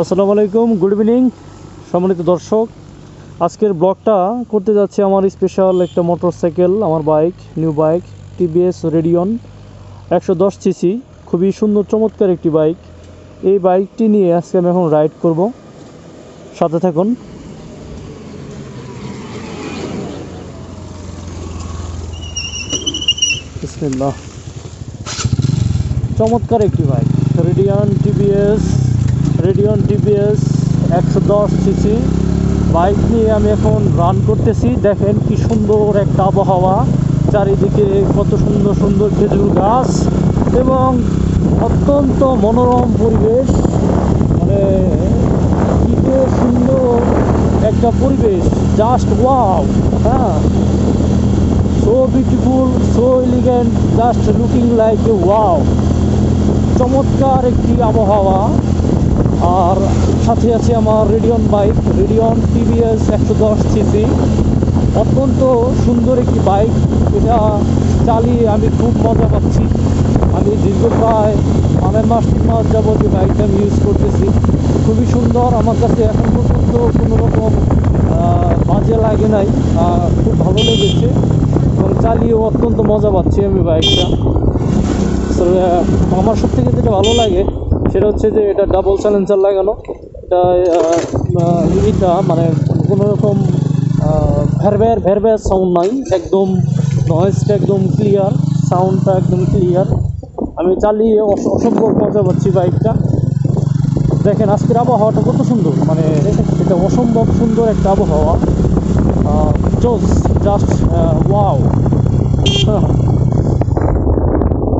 আসসালামু আলাইকুম good evening সম্মানিত দর্শক। আজকের ব্লগটা করতে যাচ্ছে আমার স্পেশাল একটা মোটরসাইকেল আমার bike new bike TVS Radeon একশো দশ সিসি খুবই সুন্দর, চমৎকার একটি বাইক এই বাইকটি নিয়ে আজকে আমি এখন রাইড করব। সাথে থাকুন। চমৎকার একটি bike Radeon TVS Radeon TVS একশো দশ সিসি। বাইক নিয়ে আমি এখন রান করতেছি। দেখেন কি সুন্দর একটা আবহাওয়া। চারিদিকে কত সুন্দর সুন্দর খেজুর গাছ এবং অত্যন্ত মনোরম পরিবেশ। মানে কি যে সুন্দর একটা পরিবেশ। জাস্ট ওয়াও হ্যাঁ। So beautiful so elegant just looking like a wow চমৎকার একটি আবহাওয়া। আর সাথে আছে আমার রেডিয়ন বাইক রেডিয়ন টিভিএস একশো দশ সিসি অত্যন্ত সুন্দর একটি বাইক এটা চালিয়ে আমি খুব মজা পাচ্ছি। আমি দীর্ঘ প্রায় আড়াই মাস, তিন মাস যাবত এই বাইকটা আমি ইউজ করতেছি। খুবই সুন্দর। আমার কাছে এখন পর্যন্ত কোনো রকম বাজে লাগে নাই। খুব ভালো লেগেছে। এবং চালিয়েও অত্যন্ত মজা পাচ্ছি আমি বাইকটা আমার সব থেকে যেটা ভালো লাগে সেটা হচ্ছে যে এটা ডাবল সাইলেন্সার লাগানো। এটা আহ, মানে কোনো রকম ভ্যারভ্যার ভ্যারভ্যার সাউন্ড নাই। একদম নয়েজটা একদম ক্লিয়ার সাউন্ডটা একদম ক্লিয়ার আমি চালিয়ে অস- অসম্ভব মজা পাচ্ছি বাইকটা দেখেন আজকের আবহাওয়াটা কত সুন্দর। মানে এটা অসম্ভব সুন্দর একটা আবহাওয়া। জোস জাস্ট ওয়াও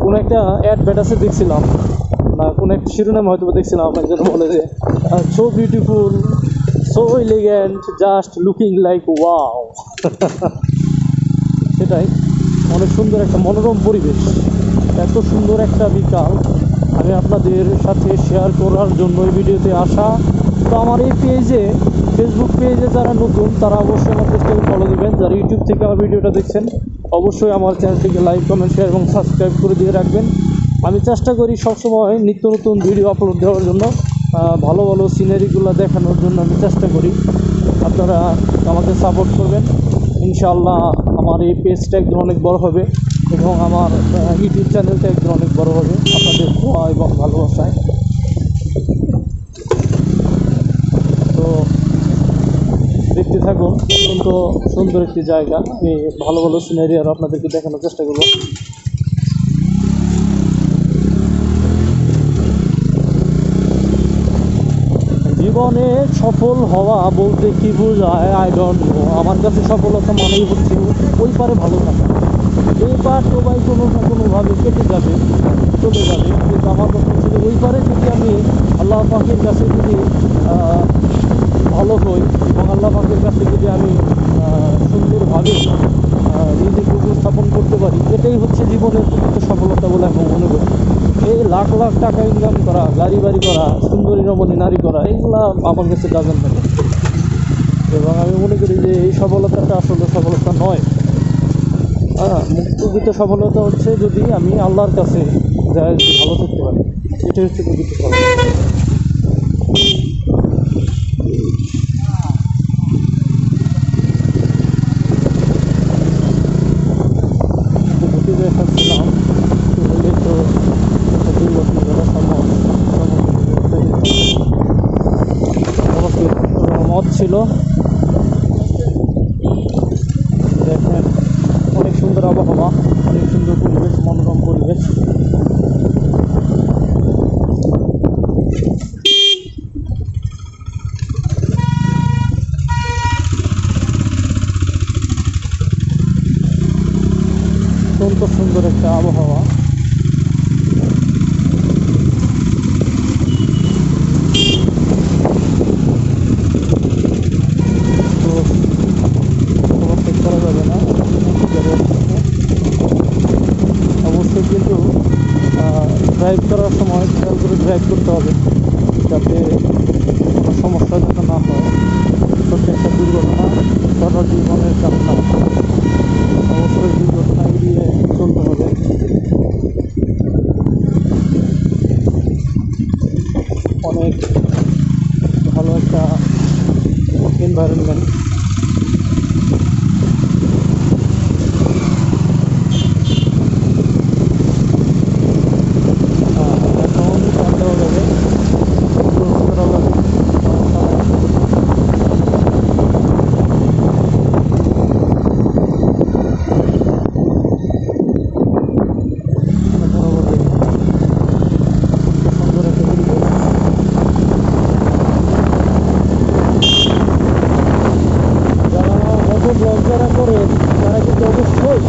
কোনো একটা অ্যাডভার্টাইসে দেখছিলাম। না, কোনো একটা শিরোনামে হয়তো দেখছিলাম আপনার জন্য বলে যে so beautiful so elegant just looking like wow সেটাই। অনেক সুন্দর একটা মনোরম পরিবেশ। এত সুন্দর একটা বিকাল। আমি আপনাদের সাথে শেয়ার করার জন্য এই ভিডিওতে আসা। তো আমার এই পেজে ফেসবুক পেজে যারা নতুন, তারা অবশ্যই আমার পেজটাকে ফলো দেবেন। যারা ইউটিউব থেকে আমার ভিডিওটা দেখছেন, অবশ্যই আমার চ্যানেলটিকে লাইক কমেন্ট শেয়ার এবং সাবস্ক্রাইব করে দিয়ে রাখবেন। আমি চেষ্টা করি সবসময় নিত্য নতুন ভিডিও আপলোড দেওয়ার জন্য ভালো ভালো সিনারিগুলো দেখানোর জন্য আমি চেষ্টা করি। আপনারা আমাকে সাপোর্ট করবেন। ইনশাল্লাহ আমার এই পেজটা একদিন অনেক বড় হবে এবং আমার ইউটিউব চ্যানেলটা একদিন অনেক বড় হবে। আপনাদের দোয়া এবং ভালোবাসায়। তো দেখতে থাকুন, অত্যন্ত সুন্দর একটি জায়গা। আমি ভালো ভালো সিনারি আর আপনাদেরকে দেখানোর চেষ্টা করব। জীবনে সফল হওয়া বলতে কি বোঝায়? আই ডোন্ট নো আমার কাছে সফলতা মানেই হচ্ছে ওই পারে ভালো থাকা। এই পার ভাই কোনো না কোনোভাবে কেটে যাবে, চলে যাবে। কিন্তু আমার কথা হচ্ছে ওই পারে যদি আমি আল্লাহ পাকের কাছে যদি ভালো হই এবং আল্লাহ পাকের কাছে যদি আমি সুন্দরভাবে নিজেকে উপস্থাপন করতে পারি। এটাই হচ্ছে জীবনের প্রকৃত সফলতা বলে আমি মনে করি। এই লাখ লাখ টাকা ইনকাম করা, গাড়ি বাড়ি করা, সুন্দরী রমণী নারী করা এগুলা আমার কাছে ডাজন থাকে এবং আমি মনে করি যে এই সফলতাটা আসলে সফলতা নয়। হ্যাঁ প্রকৃত সফলতা হচ্ছে যদি আমি আল্লাহর কাছে ভালো থাকতে পারি। এটাই হচ্ছে প্রকৃত সফলতা। ছিল। দেখেন অনেক সুন্দর আবহাওয়া অনেক সুন্দর পরিবেশ মনোরম পরিবেশ। অত্যন্ত সুন্দর একটা আবহাওয়া। दिन ব্লগ যারা করেন তারা কিন্তু অবশ্যই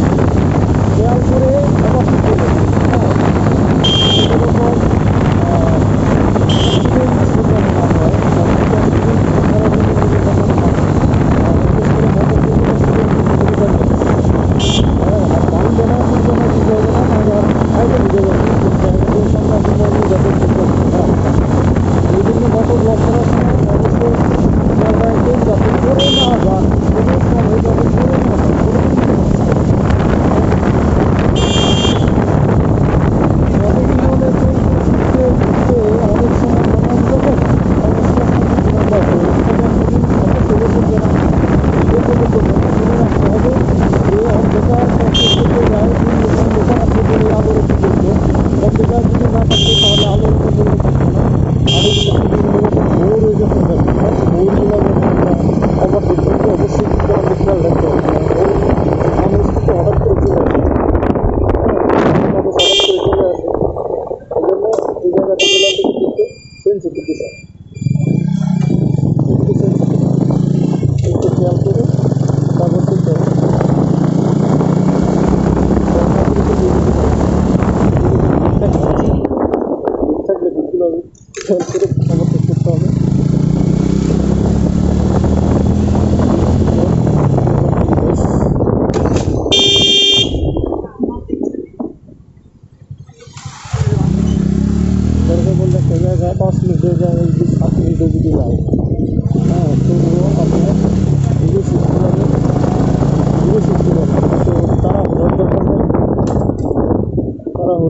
খেলাধুলা থেকে কিন্তু সেন্সিটিভ বিষয় একটু খেয়াল করে তারপর করতে হবে থাকলে বিদ্যুৎ খেয়াল করে সমর্থন করতে হবে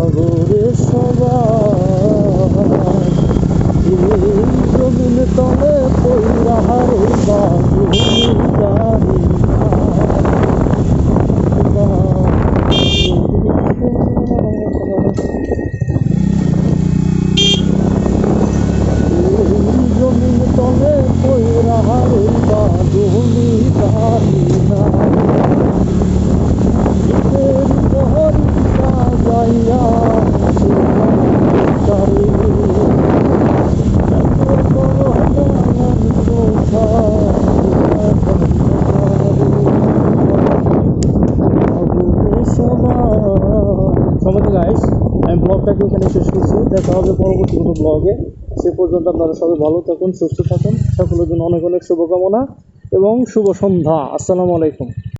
সাগরে সবাই। জমিন তলে পৈরা হারে বাবু ব্লগটাকে এখানে শেষ করছি। দেখা হবে পরবর্তী কোনো ব্লগে সে পর্যন্ত আপনারা সবাই ভালো থাকুন, সুস্থ থাকুন। সকলের জন্য অনেক অনেক শুভকামনা এবং শুভ সন্ধ্যা। আসসালামু আলাইকুম।